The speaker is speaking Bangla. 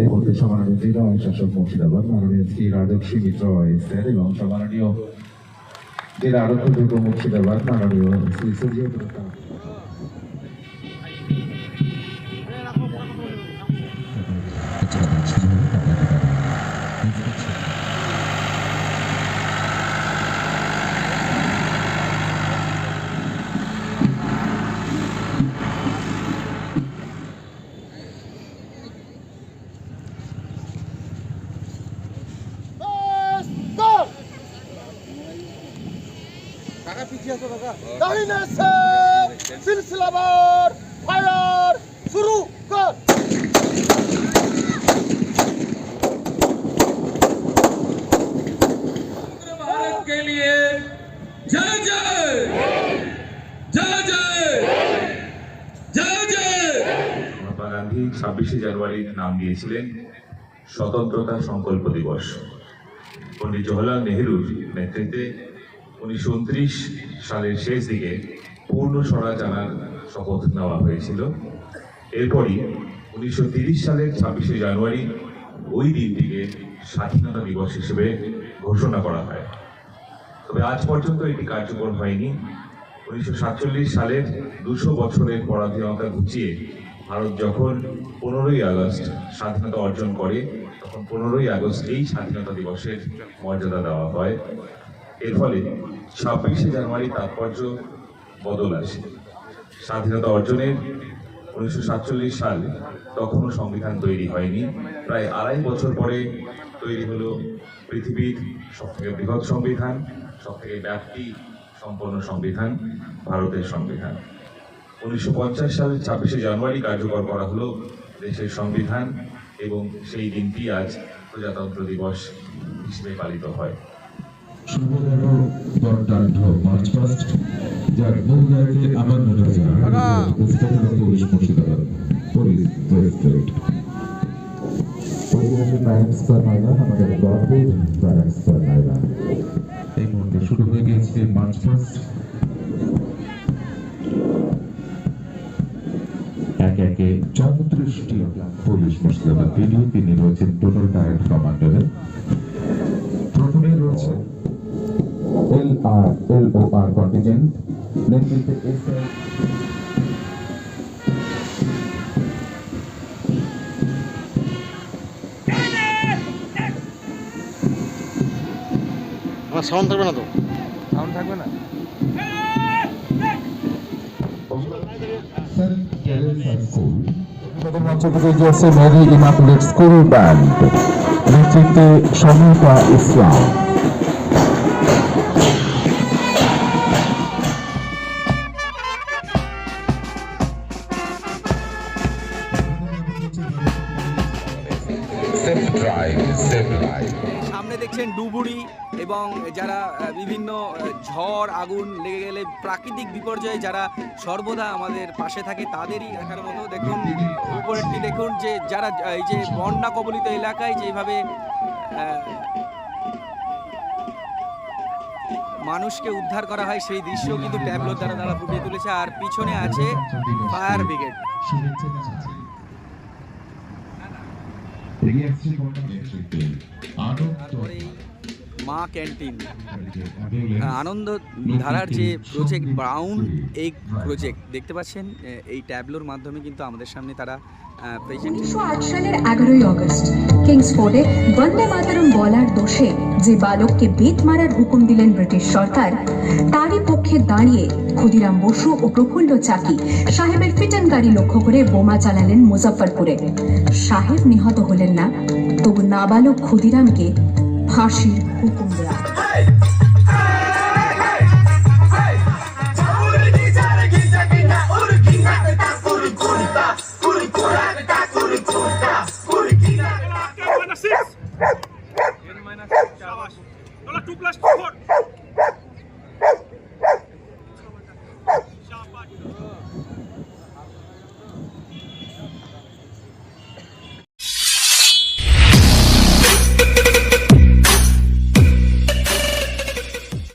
এই মুহূর্তে সম্মাননীয় জেলা শাসক মুর্শিদাবাদ, মাননীয় শ্রী রাজস্বী মিত্র স্যার এবং সম্মাননীয় জেলা আরক্ষী মুর্শিদাবাদ, মাননীয় শ্রী প্রতাপ दाहिने से सिलसिलावार फायर शुरू कर भारत के लिए जय जय जय जय जय जय মহাত্মা গান্ধী ছাব্বিশে জানুয়ারির নাম দিয়েছিলেন স্বতন্ত্রতা সংকল্প দিবস পণ্ডিত জওহরলাল নেহেরুর নেতৃত্বে উনিশশো উনত্রিশ সালের শেষ দিকে পূর্ণ স্বরাজ আনার শপথ নেওয়া হয়েছিল। এরপরই উনিশশো সালের ছাব্বিশে জানুয়ারি ওই দিনটিকে স্বাধীনতা দিবস হিসেবে ঘোষণা করা হয়। তবে আজ পর্যন্ত এটি কার্যকর হয়নি। উনিশশো সাতচল্লিশ সালের দুশো বছরের পরাধীনতা ঘুচিয়ে ভারত যখন পনেরোই আগস্ট স্বাধীনতা অর্জন করে, তখন পনেরোই আগস্ট এই স্বাধীনতা দিবসের মর্যাদা দেওয়া হয়। এর ফলে ছাব্বিশে জানুয়ারি তাৎপর্য বদল আসে। স্বাধীনতা অর্জনের উনিশশো সাতচল্লিশ সাল তখনও সংবিধান তৈরি হয়নি। প্রায় আড়াই বছর পরে তৈরি হলো পৃথিবীর সবথেকে বৃহৎ সংবিধান, সবথেকে ব্যাপ্তি সম্পন্ন সংবিধান, ভারতের সংবিধান। উনিশশো পঞ্চাশ সালের ছাব্বিশে জানুয়ারি কার্যকর করা হলো দেশের সংবিধান এবং সেই দিনটি আজ প্রজাতন্ত্র দিবস হিসেবে পালিত হয়। সর্বদল দণ্ডাঢ্য মার্চ পাস্ট যার মূল দায়িত্বে আমার মনে হয় পুলিশ মুর্শিদাবাদ। পুলিশ এই মুহূর্তে শুরু হয়ে গিয়েছে মার্চ পাস্ট একে একে চৌত্রিশটি পুলিশ মুর্শিদাবাদ ভিডিও তিনি রয়েছেন টোটাল টায়ার কমান্ডারের আর এল ও আর কন্টিজেন্ট। নেতৃত্বে এস আমার সাউন্ড থাকবে না তো? সাউন্ড থাকবে না? মঞ্চে মেরি ইমাকুলেট স্কুল ব্যান্ড। নেতৃত্বে সমীপা ইসলাম। সামনে দেখছেন ডুবুরি এবং যারা বিভিন্ন ঝড়, আগুন লেগে গেলে প্রাকৃতিক বিপর্যয়ে যারা সর্বদা আমাদের পাশে থাকে, তাদেরই দেখার মতো দেখুন, উপরেরটি দেখুন যে যারা এই যে বন্যা কবলিত এলাকায় যেভাবে মানুষকে উদ্ধার করা হয়, সেই দৃশ্য কিন্তু ট্যাবলোর দ্বারা তারা ফুটিয়ে তুলেছে, আর পিছনে আছে ফায়ার ব্রিগেড। তারপরে এই মা ক্যান্টিন আনন্দ ধারার যে প্রজেক্ট ব্রাউন এগ প্রজেক্ট দেখতে পাচ্ছেন? এই ট্যাবলোর মাধ্যমে কিন্তু আমাদের সামনে তারা প্রেজেন্ট উনিশশো আট সালের এগারোই অগস্ট কিংসফোর্ডে বন্দে মাতারম বলার দোষে যে বালককে বেত মারার হুকুম দিলেন ব্রিটিশ সরকার তারই পক্ষে দাঁড়িয়ে ক্ষুদিরাম বসু ও প্রফুল্ল চাকি সাহেবের ফিটন গাড়ি লক্ষ্য করে বোমা চালালেন মুজফ্ফরপুরে। সাহেব নিহত হলেন না তবু নাবালক ক্ষুদিরামকে ফাঁসির হুকুম দেওয়া মাইনাস চার টু প্লাস টু ফোর